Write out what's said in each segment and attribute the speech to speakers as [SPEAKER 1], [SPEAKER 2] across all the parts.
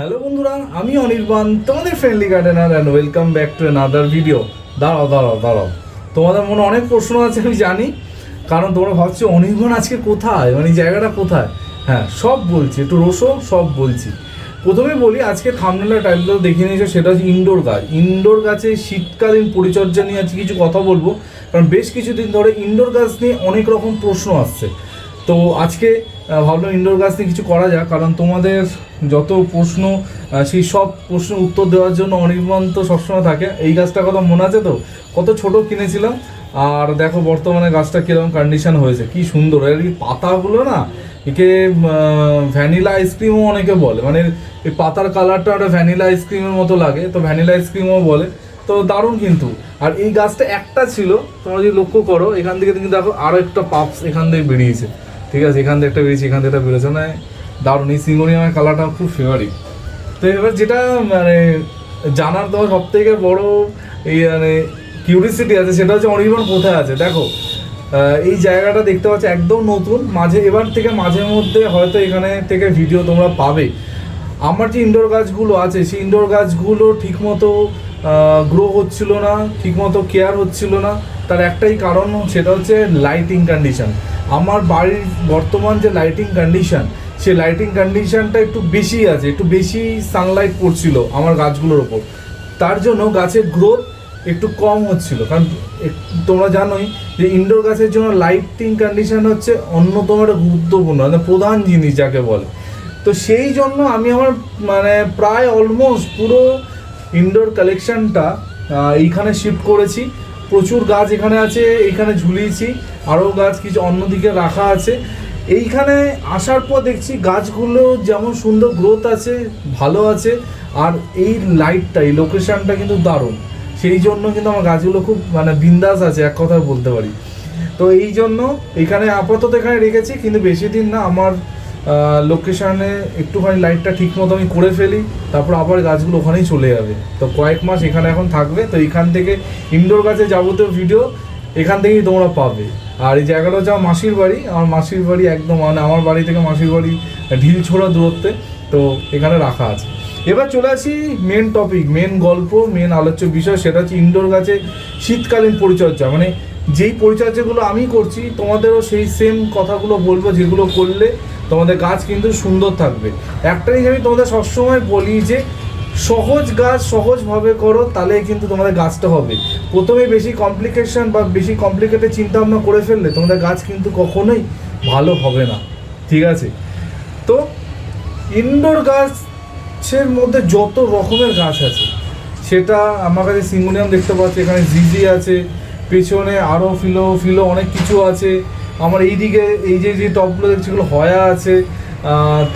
[SPEAKER 1] Hello বন্ধুরা, আমি অনির্বাণ, তোমাদের friendly gardener and welcome back to another video দাঁড়াও দাঁড়াও দাঁড়াও। তোমাদের মনে অনেক প্রশ্ন আছে, আমি জানি, কারণ তোমরা ভাবছ, অনির্বাণ আজকে কোথায়? মানে জায়গাটা কোথায়? হ্যাঁ সব বলছি, একটু রোসো সব বলছি। প্রথমে বলি, আজকে থামনেলা টাইপটা দেখে নিয়েছো, সেটা হচ্ছে ইনডোর গাছ। ইনডোর গাছে শীতকালীন পরিচর্যা নিয়ে আজকে কিছু কথা বলব, কারণ বেশ কিছুদিন ধরে ইনডোর গাছ নিয়ে অনেক রকম প্রশ্ন আসছে। তো আজকে ভাবলাম ইনডোর গাছ নিয়ে কিছু করা যাক। কারণ তোমাদের যত প্রশ্ন সেই সব প্রশ্নের উত্তর দেওয়ার জন্য অনির্বাণ তো সবসময় থাকে। এই গাছটার কথা মনে আছে তো? কত ছোট কিনেছিলাম। আর দেখো, বর্তমানে গাছটা কীরকম কন্ডিশন হয়েছে। কি সুন্দর। এর পাতাগুলো না, একে ভ্যানিলা আইসক্রিমও অনেকে বলে। মানে এই পাতার কালারটা একটা ভ্যানিলা আইসক্রিমের মতো লাগে। তো ভ্যানিলা আইসক্রিমও বলে। তো দারুণ কিন্তু। আর এই গাছটা একটা ছিল। তোমরা যদি লক্ষ্য করো, এখান থেকে কিন্তু দেখো আরও একটা পাপস এখান থেকে বেরিয়েছে। ঠিক আছে, এখান থেকে একটা বেরিয়েছে, এখান থেকে একটা বেরিয়েছে মানে দারুণ, এই সিঙ্গোনিয়ামের কালারটা খুব ফেভারিট তো এবার যেটা মানে জানার তোমার সব থেকে বড় এই মানে কিউরিসিটি আছে, সেটা হচ্ছে অনির্বাণ কোথায় আছে? দেখো এই জায়গাটা দেখতে পাচ্ছ, একদম নতুন। মাঝে, এবার থেকে মাঝে মধ্যে হয়তো এখানে থেকে ভিডিও তোমরা পাবে। আমার যে ইনডোর গাছগুলো আছে, সেই ইনডোর গাছগুলো ঠিকমতো গ্রো হচ্ছিল না, ঠিকমতো কেয়ার হচ্ছিল না। তার একটাই কারণ সেটা হচ্ছে লাইটিং কন্ডিশন আমার বাড়ির বর্তমান যে লাইটিং কন্ডিশন সেই লাইটিং কন্ডিশনটা একটু বেশি আছে, একটু বেশি সানলাইট পড়ছিল আমার গাছগুলোর ওপর। তার জন্য গাছের গ্রোথ একটু কম হচ্ছিল। কারণ তোমরা জানোই যে ইনডোর গাছের জন্য লাইটিং কন্ডিশন হচ্ছে অন্যতম একটা গুরুত্বপূর্ণ মানে প্রধান জিনিস যাকে বলে। তো সেই জন্য আমি আমার মানে প্রায় অলমোস্ট পুরো ইনডোর কালেকশনটা এইখানে শিফট করেছি। প্রচুর গাছ এখানে আছে, এখানে ঝুলিয়েছি, আরও গাছ কিছু অন্যদিকে রাখা আছে। এইখানে আসার পর দেখছি গাছগুলো যেমন সুন্দর গ্রোথ আছে, ভালো আছে, আর এই লাইটটা এই লোকেশনটা কিন্তু দারুণ। সেই জন্য কিন্তু আমার গাছগুলো খুব মানে বিন্দাস আছে, এক কথায় বলতে পারি। তো এই জন্য এখানে আপাতত এখানে রেখেছি, কিন্তু বেশি দিন না, আমার লোকেশানে একটুখানি লাইটটা ঠিক মতো আমি করে ফেলি, তারপর আবার গাছগুলো ওখানেই চলে যাবে। তো কয়েক মাস এখানে এখন থাকবে, তো এখান থেকে ইনডোর গাছে যাবতীয় ভিডিও এখান থেকেই তোমরা পাবে। আর এই জায়গাটা আমার মাসির বাড়ি, আমার মাসির বাড়ি একদম মানে আমার বাড়ি থেকে মাসির বাড়ি ঢিল ছোড়া দূরত্বে, তো এখানে রাখা আছে। এবার চলে আসি মেন টপিক মেন গল্প মেন আলোচ্য বিষয়, সেটা হচ্ছে ইনডোর গাছে শীতকালীন পরিচর্যা মানে যেই পরিচর্যাগুলো আমি করছি, তোমাদেরও সেই সেম কথাগুলো বলব যেগুলো করলে তোমাদের গাছ কিন্তু সুন্দর থাকবে। একটা আমি তোমাদের সবসময় বলি যে, সহজ গাছ সহজভাবে করো তাহলে কিন্তু তোমাদের গাছটা হবে। প্রথমে বেশি কমপ্লিকেশন বা বেশি কমপ্লিকেটেড চিন্তা ভাবনা করে ফেললে তোমাদের গাছ কিন্তু কখনোই ভালো হবে না। ঠিক আছে? তো ইনডোর গাছের মধ্যে যত রকমের গাছ আছে, সেটা আমার কাছে সিঙ্গুনিয়াম দেখতে পাচ্ছি, এখানে জিজি আছে পেছনে আরও ফিলো ফিলো অনেক কিছু আছে। আমার এইদিকে, এই যে যে টপগুলো দেখছি, এগুলো হয়া আছে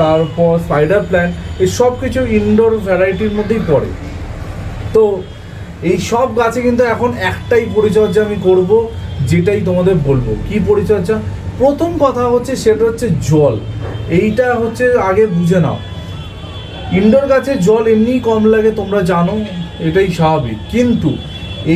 [SPEAKER 1] তারপর স্পাইডার প্ল্যান্ট এই সব কিছু ইনডোর ভ্যারাইটির মধ্যেই পড়ে। তো এই সব গাছে কিন্তু এখন একটাই পরিচর্যা আমি করব, যেটাই তোমাদের বলব। কি পরিচর্যা? প্রথম কথা হচ্ছে, সেটা হচ্ছে জল। এইটা হচ্ছে আগে বুঝে নাও। ইনডোর গাছে জল এমনিই কম লাগে, তোমরা জানো, এটাই স্বাভাবিক। কিন্তু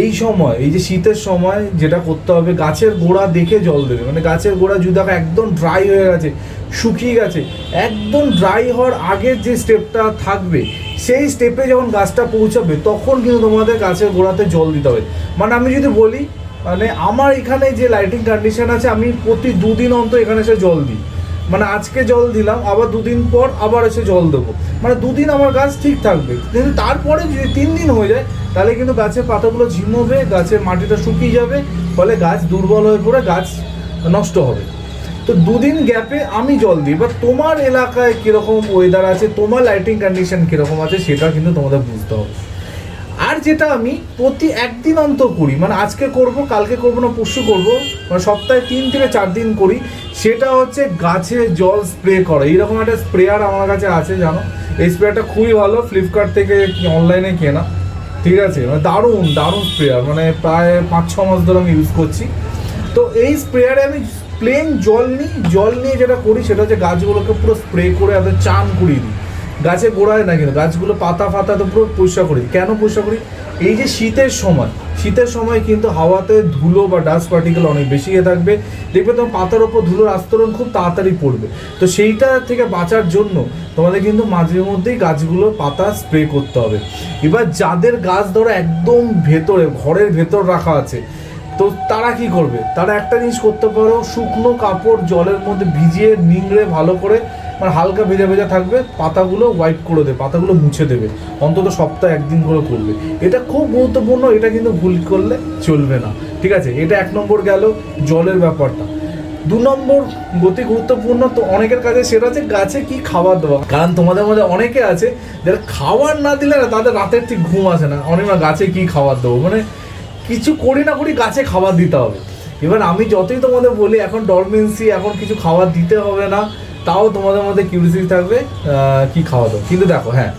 [SPEAKER 1] এই সময়, এই যে শীতের সময় যেটা করতে হবে, গাছের গোড়া দেখে জল দেবে। মানে গাছের গোড়া যদি দেখো একদম ড্রাই হয়ে গেছে, শুকিয়ে গেছে, একদম ড্রাই হওয়ার আগের যে স্টেপটা থাকবে, সেই স্টেপে যখন গাছটা পৌঁছাবে, তখন কিন্তু তোমাদের গাছের গোড়াতে জল দিতে হবে। মানে আমি যদি বলি মানে আমার এখানে যে লাইটিং কন্ডিশন আছে, আমি প্রতি দুদিন অন্তর এখানে এসে জল দিই। মানে আজকে জল দিলাম, আবার দুদিন পর আবার এসে জল দেবো। মানে দুদিন আমার গাছ ঠিক থাকবে। কিন্তু তারপরে যদি তিন দিন হয়ে যায়, তাহলে কিন্তু গাছের পাতাগুলো ঝিমোবে গাছের মাটিটা শুকিয়ে যাবে, ফলে গাছ দুর্বল হয়ে পড়ে, গাছ নষ্ট হবে। তো দুদিন গ্যাপে আমি জল দিই। বা তোমার এলাকায় কীরকম ওয়েদার আছে, তোমার লাইটিং কন্ডিশন কীরকম আছে, সেটা কিন্তু তোমাদের বুঝতে হবে। আর যেটা আমি প্রতি একদিন অন্তর করি মানে আজকে করব, কালকে করব না, পরশু করব মানে সপ্তাহে তিন থেকে চার দিন করি, সেটা হচ্ছে গাছে জল স্প্রে করা। এইরকম একটা স্প্রেয়ার আমার কাছে আছে, জানো? এই স্প্রেয়ারটা খুবই ভালো ফ্লিপকার্ট থেকে অনলাইনে কেনা, ঠিক আছে? মানে দারুণ দারুণ স্প্রেয়ার মানে প্রায় পাঁচ, ছ মাস ধরে আমি ইউজ করছি। তো এই স্প্রেয়ারে আমি প্লেন জল নিই, জল নিয়ে যেটা করি, সেটা হচ্ছে গাছগুলোকে পুরো স্প্রে করে এদের চান করিয়ে দিই। গাছে গোড়ায় না কিন্তু গাছগুলো পাতা ফাতা তো পুরো পরিষ্কার করি। কেন পরিষ্কার করি? এই যে শীতের সময় শীতের সময় কিন্তু হাওয়াতে ধুলো বা ডাস্ট পার্টিকেল অনেক বেশি হয়ে থাকবে। দেখবে তোমার পাতার ওপর ধুলোর আস্তরণ খুব তাড়াতাড়ি পড়বে। তো সেইটা থেকে বাঁচার জন্য তোমাদের কিন্তু মাঝে মধ্যেই গাছগুলো পাতা স্প্রে করতে হবে। এবার যাদের গাছ ধরো একদম ভেতরে, ঘরের ভেতর রাখা আছে, তো তারা কি করবে? তারা একটা জিনিস করতে পারো, শুকনো কাপড় জলের মধ্যে ভিজিয়ে, নিংড়ে ভালো করে মানে হালকা ভেজা ভেজা থাকবে, পাতাগুলো ওয়াইপ করে দেবে, পাতাগুলো মুছে দেবে, অন্তত সপ্তাহে একদিন করে করবে এটা খুব গুরুত্বপূর্ণ, এটা কিন্তু ভুল করলে চলবে না। ঠিক আছে? এটা এক নম্বর গেল জলের ব্যাপারটা। দু নম্বর গতি গুরুত্বপূর্ণ তো অনেকের কাছে সেটা হচ্ছে গাছে কি খাবার দেওয়া। কারণ তোমাদের মধ্যে অনেকে আছে, যারা খাবার না দিলে না তাদের রাতের ঠিক ঘুম আসে না। অনেক না গাছে কি খাবার দেবো? মানে কিছু করি না করি গাছে খাবার দিতে হবে। এবার আমি যতই তোমাদের বলি, এখন ডরমেন্সি এখন কিছু খাবার দিতে হবে না। তাও তোমাদের মধ্যে কিউরিয়াসিটি থাকবে কি খাওয়া দাও? কিন্তু দেখো হ্যাঁ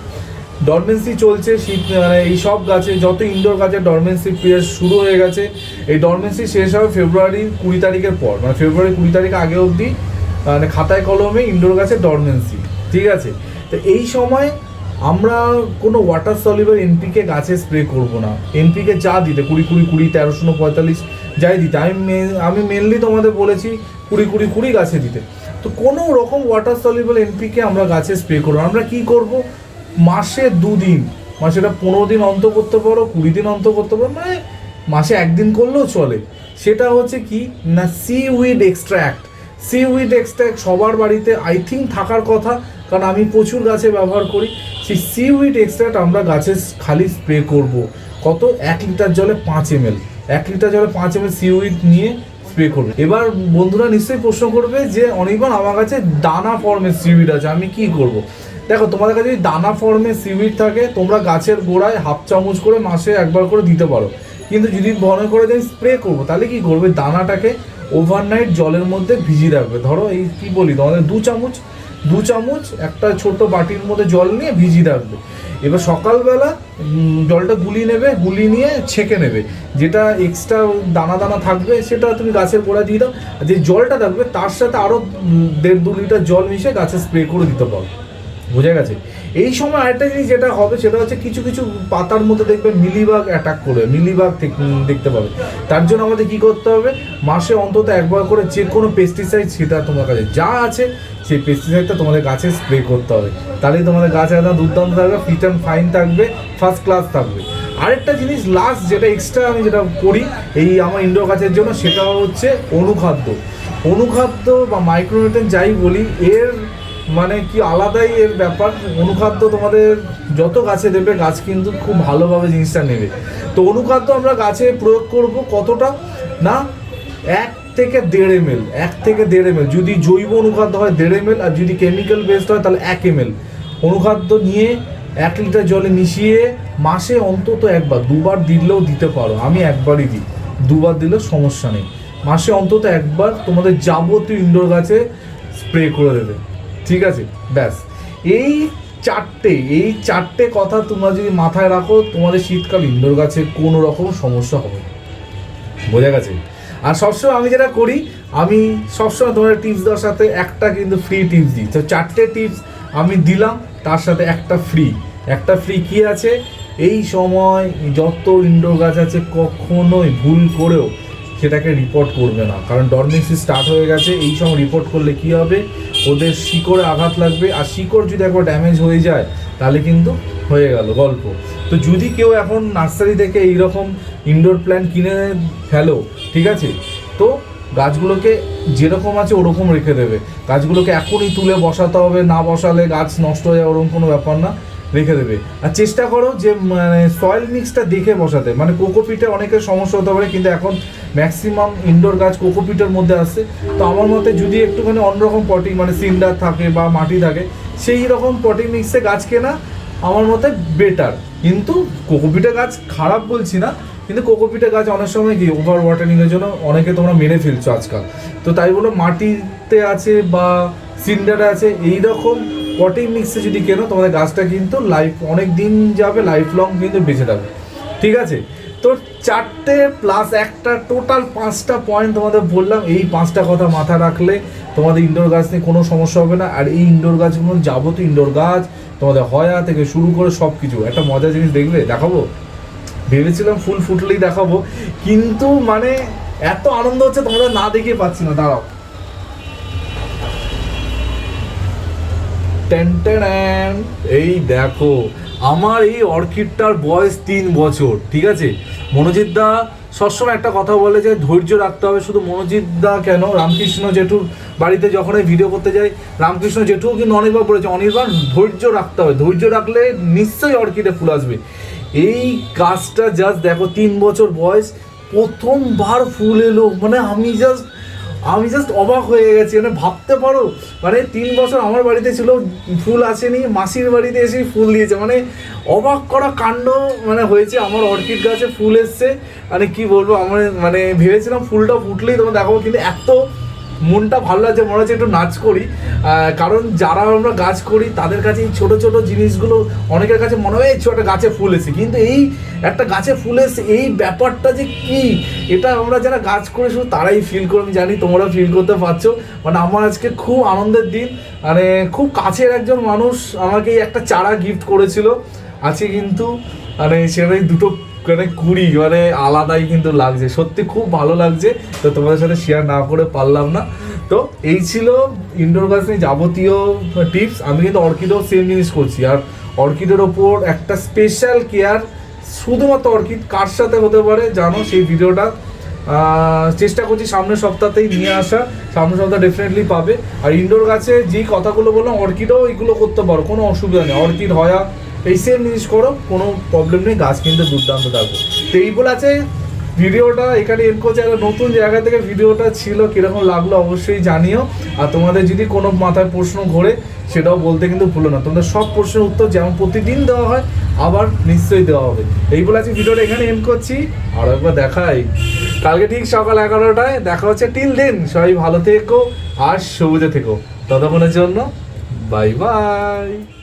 [SPEAKER 1] ডরমেন্সি চলছে, শীত মানে এই সব গাছে, যত ইনডোর গাছে ডরমেন্সি পিরিয়ড শুরু হয়ে গেছে, এই ডরমেন্সি শেষ হবে ফেব্রুয়ারি কুড়ি তারিখের পর মানে ফেব্রুয়ারি কুড়ি তারিখ আগে অবধি মানে খাতায় কলমে ইনডোর গাছে ডরমেন্সি ঠিক আছে? তো এই সময় আমরা কোনো ওয়াটার সলিউবল এনপিকে গাছে স্প্রে করব না। এনপিকে যা দিতে, কুড়ি কুড়ি কুড়ি তেরোশো পঁয়তাল্লিশ, যাই দিতে। আমি আমি মেনলি তোমাদের বলেছি কুড়ি কুড়ি কুড়ি গাছে দিতে। তো কোনো রকম ওয়াটার সলিউবল এনপিকে আমরা গাছে স্প্রে করব আমরা কি করব? মাসে দুদিন, মাসে এটা পনেরো দিন অন্ত করতে পারো, কুড়ি দিন অন্ত করতে পারো মানে মাসে একদিন করলেও চলে। সেটা হচ্ছে কি? না seaweed extract seaweed extract সবার বাড়িতে আই থিঙ্ক থাকার কথা, কারণ আমি প্রচুর গাছে ব্যবহার করি। সেই সি উইড এক্সট্র্যাক্ট আমরা গাছে খালি স্প্রে করব। কত? এক লিটার জলে পাঁচ এম এক লিটার জলে পাঁচ এম সি উইড নিয়ে স্প্রে করবে। এবার বন্ধুরা নিশ্চয়ই প্রশ্ন করবে যে অনেকবার আমার কাছে দানা ফর্মের সিউইড আছে, আমি কি করব? দেখো, তোমাদের কাছে যদি দানা ফর্মে সিউইড থাকে, তোমরা গাছের গোড়ায় হাফ চামচ করে মাসে একবার করে দিতে পারো। কিন্তু যদি মনে করে যে স্প্রে করব, তাহলে কি করবে? দানাটাকে ওভারনাইট জলের মধ্যে ভিজিয়ে রাখবে। ধরো এই কি বলি, তোমাদের দু চামচ দু চামচ, একটা ছোট বাটির মধ্যে জল নিয়ে ভিজিয়ে রাখবে। এবার সকালবেলা জলটা গুলি নেবে, গুলি নিয়ে ছেঁকে নেবে। যেটা এক্সট্রা দানা দানা থাকবে, সেটা তুমি গাছের গোড়া দিয়ে দাও। আর যে জলটা থাকবে, তার সাথে আরও দেড় দু লিটার জল মিশে গাছে স্প্রে করে দিতে পারো। বোঝা গেছে? এই সময় আরেকটা জিনিস যেটা হবে, সেটা হচ্ছে কিছু কিছু পাতার মধ্যে দেখবে মিলিবাগ অ্যাটাক করবে, মিলিবাগ দেখতে পাবে। তার জন্য আমাদের কি করতে হবে? মাসে অন্তত একবার করে যে কোনো পেস্টিসাইড সেটা তোমার কাছে যা আছে সেই পেস্টিসাইডটা তোমাদের গাছে স্প্রে করতে হবে। তাহলেই তোমাদের গাছ একদম দুর্দান্ত থাকবে ফিট অ্যান্ড ফাইন থাকবে ফার্স্ট ক্লাস থাকবে। আরেকটা জিনিস লাস্ট যেটা এক্সট্রা আমি যেটা করি, এই আমার ইনডোর গাছের জন্য, সেটা হচ্ছে অনুখাদ্য। অনুখাদ্য বা মাইক্রোনিউট্রেন যাই বলি, এর মানে কি আলাদাই এর ব্যাপার। অনুখাদ্য তোমাদের যত গাছে দেবে, গাছ কিন্তু খুব ভালোভাবে জিনিসটা নেবে। তো অনুখাদ্য আমরা গাছে প্রয়োগ করব কতটা? না এক থেকে দেড় এম এক থেকে দেড় এম যদি জৈব অনুখাদ্য হয় দেড় এম আর যদি কেমিক্যাল বেসড হয় তাহলে এক এম এল অনুখাদ্য নিয়ে এক লিটার জলে মিশিয়ে মাসে অন্তত একবার, দুবার দিলেও দিতে পারো। আমি একবারই দিই। দুবার দিলেও সমস্যা নেই। মাসে অন্তত একবার তোমাদের যাবতীয় ইনডোর গাছে স্প্রে করে দেবে। ঠিক আছে? ব্যাস। এই চারটে এই চারটে কথা তোমরা যদি মাথায় রাখো, তোমাদের শীতকাল ইনডোর গাছে কোনো রকম সমস্যা হবে। বোঝা গেছে? আর সবসময় আমি যেটা করি, আমি সবসময় তোমার টিপস দেওয়ার সাথে একটা কিন্তু ফ্রি টিপস দিই। তো চারটে টিপস আমি দিলাম, তার সাথে একটা ফ্রি একটা ফ্রি কি আছে? এই সময় যত ইনডোর গাছ আছে, কখনোই ভুল করেও সেটাকে রিপোর্ট করবে না। কারণ ডরমেন্সি স্টার্ট হয়ে গেছে, এই সময় রিপোর্ট করলে কি হবে? ওদের শিকড়ে আঘাত লাগবে। আর শিকড় যদি একবার ড্যামেজ হয়ে যায়, তাহলে কিন্তু হয়ে গেল গল্প। তো যদি কেউ এখন নার্সারি থেকে এইরকম ইনডোর প্ল্যান্ট কিনে ফেলো, ঠিক আছে? তো গাছগুলোকে যেরকম আছে ওরকম রেখে দেবে। গাছগুলোকে এখনই তুলে বসাতে হবে, না বসালে গাছ নষ্ট হয়ে যাবে, ওরকম কোনো ব্যাপার না, রেখে দেবে। আর চেষ্টা করো যে মানে সয়েল মিক্সটা দেখে বসাতে। মানে কোকোপিটে অনেকের সমস্যা হতে পারে, কিন্তু এখন ম্যাক্সিমাম ইনডোর গাছ কোকোপিটের মধ্যে আসে তো আমার মতে যদি একটুখানি অন্যরকম পটিং মানে সিন্ডার থাকে বা মাটি থাকে সেই রকম পটিং মিক্সে গাছ কেনা আমার মতে বেটার কিন্তু কোকোপিটা গাছ খারাপ বলছি না, কিন্তু কোকোপিটা গাছ অনেক সময় কি ওভার ওয়াটারিং এর জন্য অনেকে তোমরা মেরে ফেলছো আজকাল। তো তাই বলো মাটিতে আছে বা সিন্ডারে আছে এই রকম পটিং মিক্সে যদি কেনো, তোমাদের গাছটা কিন্তু লাইফ অনেক দিন যাবে লাইফ লং কিন্তু বেঁচে যাবে। ঠিক আছে? তো তো চারটে প্লাস একটা টোটাল পাঁচটা পয়েন্ট তোমাদের বললাম। এই পাঁচটা কথা মাথা রাখলে তোমাদের ইনডোর গাছ নিয়ে কোনো সমস্যা হবে না। আর এই ইনডোর গাছগুলো যাবতীয় ইনডোর গাছ তোমাদের হয়া থেকে শুরু করে সব কিছু একটা মজার জিনিস দেখবে দেখাবো? ভেবেছিলাম ফুল ফুটলেই দেখাবো। কিন্তু মানে এত আনন্দ হচ্ছে তোমাদের না দেখে পাচ্ছি না। দাঁড়াও। টেন, এই দেখো। আমার এই অর্কিডটার বয়স তিন বছর, ঠিক আছে? মনোজিৎ দা সবসময় একটা কথা বলে যে ধৈর্য রাখতে হবে, শুধু মনোজিৎ দা কেন? রামকৃষ্ণ জেঠুর বাড়িতে যখন এই ভিডিও করতে যাই, রামকৃষ্ণ জেঠুও কিন্তু অনেকবার বলেছে অনির্বাণ, ধৈর্য রাখতে হবে। ধৈর্য রাখলে নিশ্চয়ই অর্কিডে ফুল আসবে। এই গাছটা জাস্ট দেখো, তিন বছর বয়স, প্রথমবার ফুল এলো। মানে আমি জাস্ট আমি জাস্ট অবাক হয়ে গেছি মানে ভাবতে পারো মানে তিন বছর আমার বাড়িতে ছিল, ফুল আসেনি, মাসির বাড়িতে এসে ফুল দিয়েছে মানে অবাক করা কাণ্ড মানে হয়েছে, আমার অর্কিড গাছে ফুল এসছে মানে কি বলব, আমার মানে ভেবেছিলাম ফুলটা ফুটলেই তোমার দেখাবো, কিন্তু এত মনটা ভালো লাগছে, মনে হচ্ছে একটু নাচ করি। কারণ যারা আমরা গাছ করি, তাদের কাছে এই ছোটো ছোটো জিনিসগুলো অনেকের কাছে মনে হয় ছোটো গাছে ফুল এসে কিন্তু এই একটা গাছে ফুল এসে এই ব্যাপারটা যে কি, এটা আমরা যারা গাছ করে, শুধু তারাই ফিল করে, আমি জানি তোমরা ফিল করতে পারছ। মানে আমার আজকে খুব আনন্দের দিন। মানে খুব কাছের একজন মানুষ আমাকে একটা চারা গিফট করেছিল। আজকে কিন্তু মানে সেখানে দুটো মানে কুড়ি মানে আলাদাই কিন্তু লাগছে। সত্যি খুব ভালো লাগছে। তো তোমাদের সাথে শেয়ার না করে পারলাম না। তো এই ছিল ইনডোর গাছ যাবতীয় টিপস আমি কিন্তু অর্কিডও সেম জিনিস করছি। আর অর্কিডের ওপর একটা স্পেশাল কেয়ার শুধুমাত্র অর্কিড কার সাথে হতে পারে জানো? সেই ভিডিওটা চেষ্টা করছি সামনের সপ্তাহতেই নিয়ে আসা। সামনের সপ্তাহ ডেফিনেটলি পাবে। আর ইনডোর গাছে যেই কথাগুলো বললাম, অর্কিডও এগুলো করতে পারো। কোনো অসুবিধা নেই। অর্কিড হয়া এই সেম জিনিস করো, কোনো প্রবলেম নেই, গাছ কিন্তু দুর্দান্ত থাকবে তো এই বলে আছে, ভিডিওটা এখানে এন করছে। একটা নতুন জায়গা থেকে ভিডিওটা ছিল, কীরকম লাগল অবশ্যই জানিও। আর তোমাদের যদি কোনো মাথায় প্রশ্ন ঘোরে, সেটাও বলতে কিন্তু ভুলো না। তোমাদের সব প্রশ্নের উত্তর যেমন প্রতিদিন দেওয়া হয়, আবার নিশ্চয়ই দেওয়া হবে। এই বলে আছে, ভিডিওটা এখানে এন্ড করছি। আর একবার দেখাই। কালকে ঠিক সকাল এগারোটায় দেখা হচ্ছে। টিল দিন সবাই ভালো থেকো আর সবুজে থেকো। ততক্ষণের জন্য বাই বাই